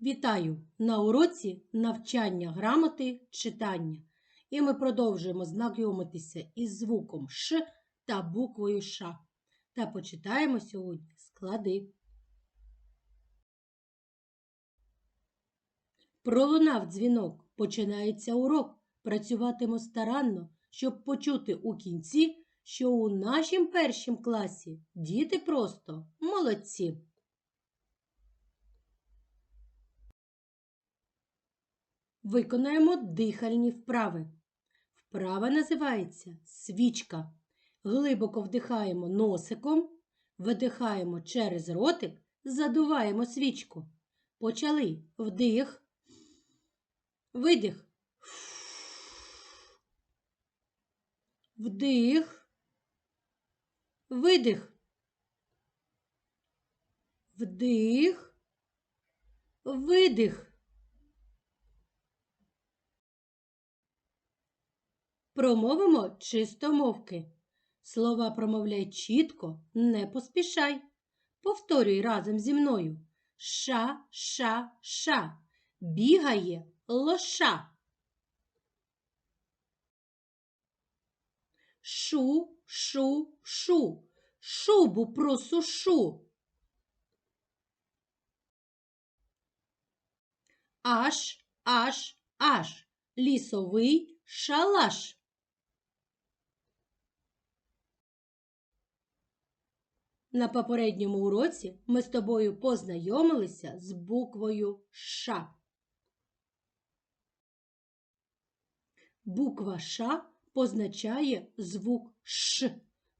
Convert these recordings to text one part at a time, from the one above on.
Вітаю на уроці навчання грамоти читання. І ми продовжуємо знайомитися із звуком Ш та буквою Ш. Та почитаємо сьогодні склади. Пролунав дзвінок, починається урок. Працюватиму старанно, щоб почути у кінці, що у нашім першім класі діти просто молодці. Виконаємо дихальні вправи. Вправа називається свічка. Глибоко вдихаємо носиком, видихаємо через ротик, задуваємо свічку. Почали вдих, видих. Вдих, видих. Вдих, видих. Промовимо чистомовки. Слова промовляй чітко, не поспішай. Повторюй разом зі мною. Ша, ша, ша. Бігає лоша. Шу, шу, шу. Шубу просушу. Аж, аж, аж. Лісовий шалаш. На попередньому уроці ми з тобою познайомилися з буквою Ш. Буква Ш позначає звук Ш.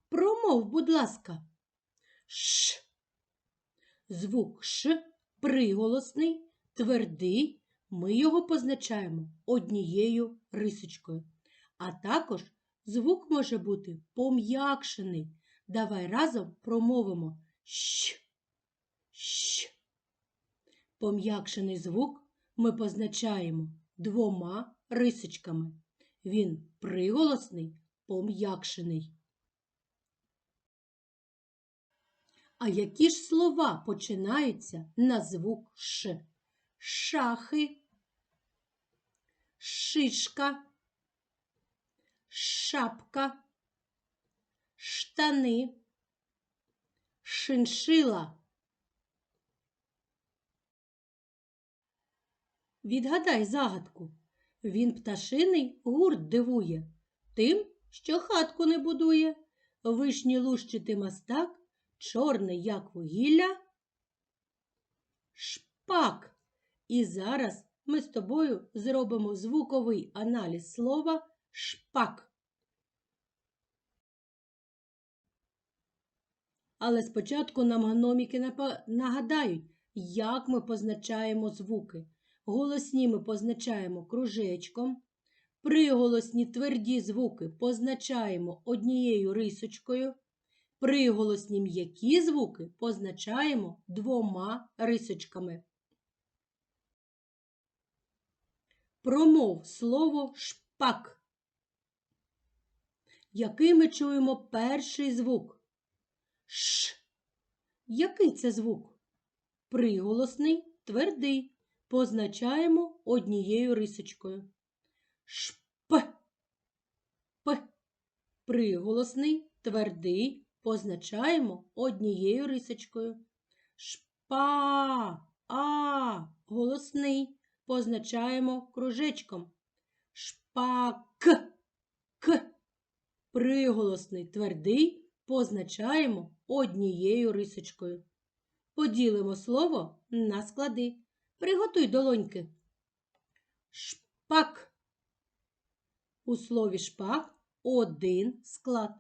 Промов, будь ласка. Ш. Звук Ш приголосний, твердий. Ми його позначаємо однією рисочкою. А також звук може бути пом'якшений. Давай разом промовимо щ, щ. Пом'якшений звук ми позначаємо двома рисочками. Він приголосний, пом'якшений. А які ж слова починаються на звук Ш? Шахи, шишка, шапка штани, шиншила. Відгадай загадку. Він пташиний гурт дивує, тим, що хатку не будує. Вишні лущити мастак, чорний, як вугілля. Шпак. І зараз ми з тобою зробимо звуковий аналіз слова шпак. Але спочатку нам гноміки нагадають, як ми позначаємо звуки. Голосні ми позначаємо кружечком. Приголосні тверді звуки позначаємо однією рисочкою. Приголосні м'які звуки позначаємо двома рисочками. Промов слово шпак. Який ми чуємо перший звук? Ш. Який це звук? Приголосний, твердий. Позначаємо однією рисочкою. Шп. П. Приголосний, твердий. Позначаємо однією рисочкою. Шпа. А. Голосний. Позначаємо кружечком. Шпак. К. Приголосний твердий позначаємо однією рисочкою. Поділимо слово на склади. Приготуй долоньки. Шпак. У слові шпак один склад.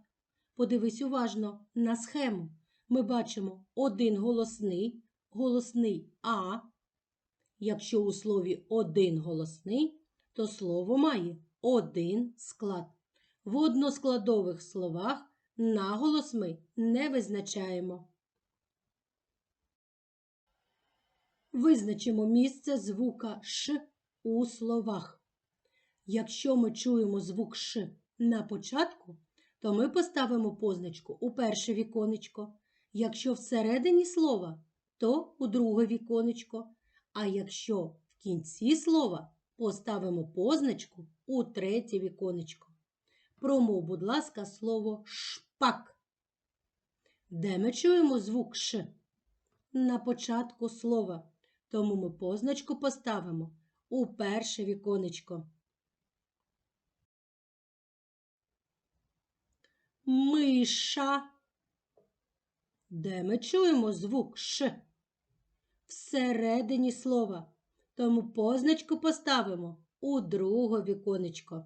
Подивись уважно на схему. Ми бачимо один голосний, голосний А. Якщо у слові один голосний, то слово має один склад. В односкладових словах Наголос ми не визначаємо. Визначимо місце звука Ш у словах. Якщо ми чуємо звук Ш на початку, то ми поставимо позначку у перше віконечко. Якщо всередині слова, то у друге віконечко. А якщо в кінці слова поставимо позначку у третє віконечко. Промов, будь ласка, слово шпак. Де ми чуємо звук Ш? На початку слова. Тому ми позначку поставимо у перше віконечко. Миша. Де ми чуємо звук Ш? Всередині слова. Тому позначку поставимо у друге віконечко.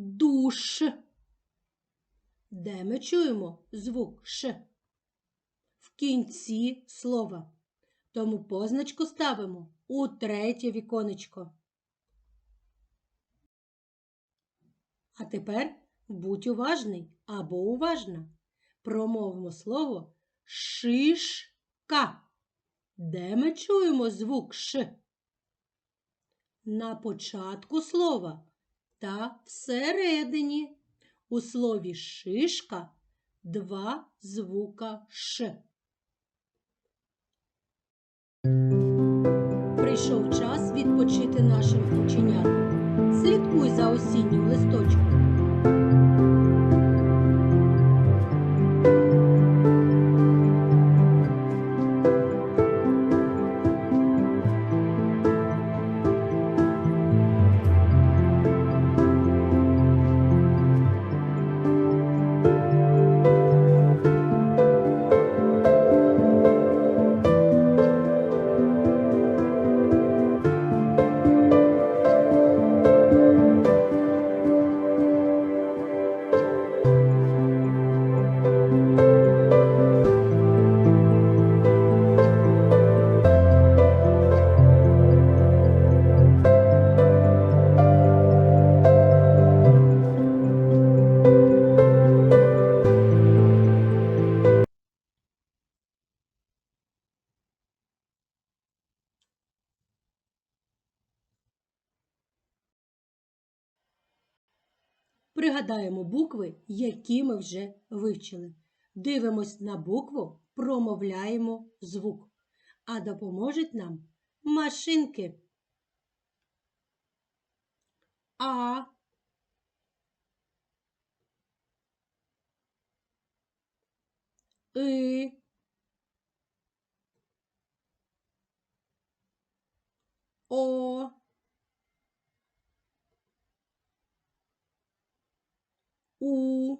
Душ. Де ми чуємо звук Ш? В кінці слова. Тому позначку ставимо у третє віконечко. А тепер будь уважний або уважна. Промовимо слово шишка. Де ми чуємо звук Ш? На початку слова та всередині. У слові шишка два звука Ш. Прийшов час відпочити нашим ученятам. Слідкуй за осіннім листочком. Пригадаємо букви, які ми вже вивчили. Дивимось на букву, промовляємо звук. А допоможуть нам машинки. А. И. О. У.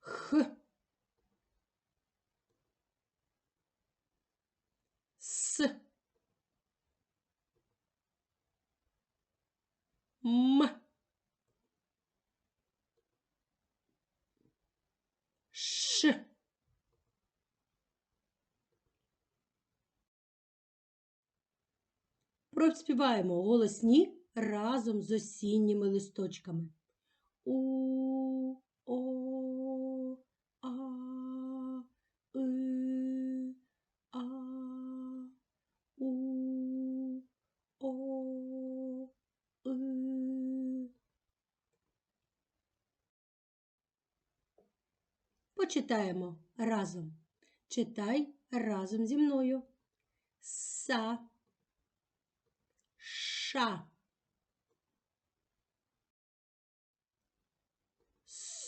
Х. С. М. Ш. Проспіваємо голосні разом з осінніми листочками. У, о, а, и, а, у, о, и. Почитаємо разом. Читай разом зі мною. Са. Ша.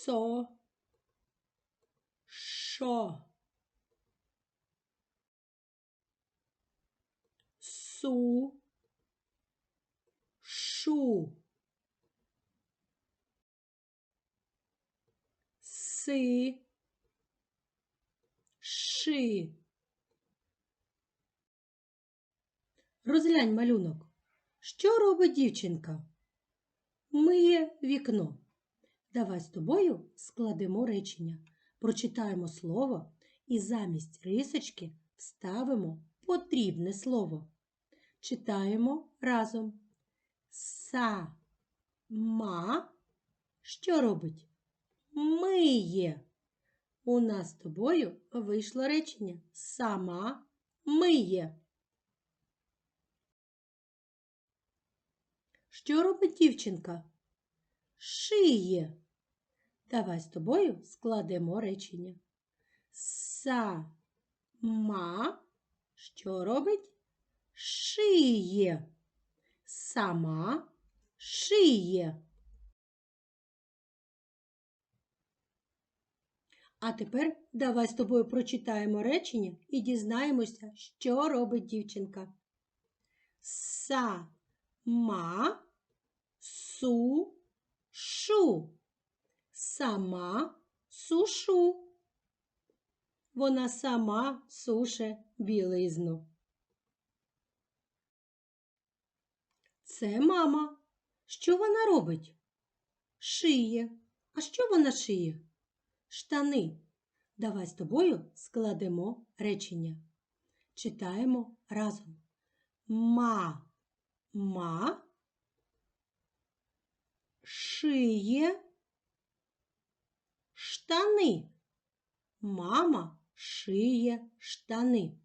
Со. Шо. Су. Шу. Си. Ши. Розглянь малюнок. Що робить дівчинка? Миє вікно. Давай з тобою складемо речення, прочитаємо слово і замість рисочки вставимо потрібне слово. Читаємо разом. Са-ма. Що робить? Миє. У нас з тобою вийшло речення. Сама миє. Що робить дівчинка? Шиє. Давай з тобою складемо речення. Сама що робить? Шиє. Сама шиє. А тепер давай з тобою прочитаємо речення і дізнаємося, що робить дівчинка. Сама сушу. Сама сушу. Вона сама суше білизну. Це мама. Що вона робить? Шиє. А що вона шиє? Штани. Давай з тобою складемо речення. Читаємо разом. Ма. Ма. Шиє. Штани. Мама шиє штани.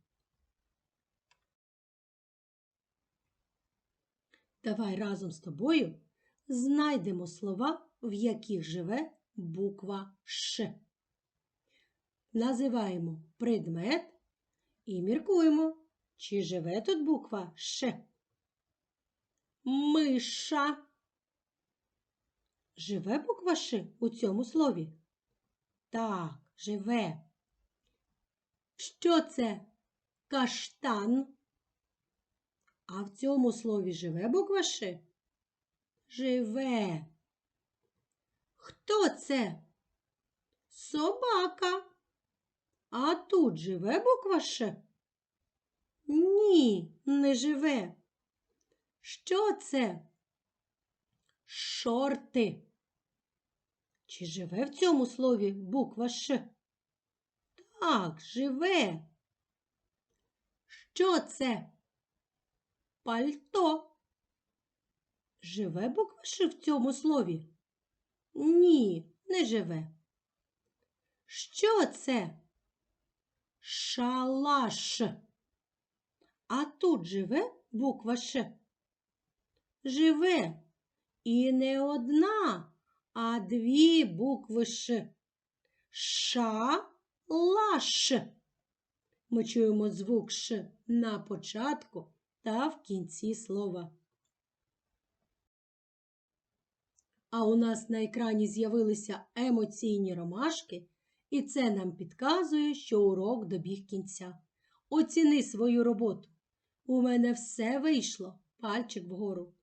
Давай разом з тобою знайдемо слова, в яких живе буква Ш. Називаємо предмет і міркуємо, чи живе тут буква Ш. Миша. Живе буква Ш у цьому слові? Так, живе. Що це? Каштан. А в цьому слові живе буква Ш? Живе. Хто це? Собака. А тут живе буква Ш? Ні, не живе. Що це? Шорти. Чи живе в цьому слові буква Ш? Так, живе. Що це? Пальто. Живе буква Ш в цьому слові? Ні, не живе. Що це? Шалаш. А тут живе буква Ш? Живе. І не одна, а дві букви Ш. Ша-лаш. Ми чуємо звук Ш на початку та в кінці слова. А у нас на екрані з'явилися емоційні ромашки, і це нам підказує, що урок добіг кінця. Оціни свою роботу. У мене все вийшло, пальчик вгору.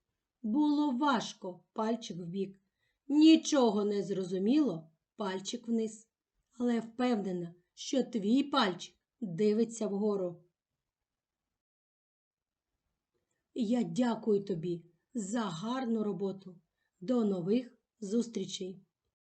Було важко, пальчик вбік. Нічого не зрозуміло, пальчик вниз. Але впевнена, що твій пальчик дивиться вгору. Я дякую тобі за гарну роботу. До нових зустрічей!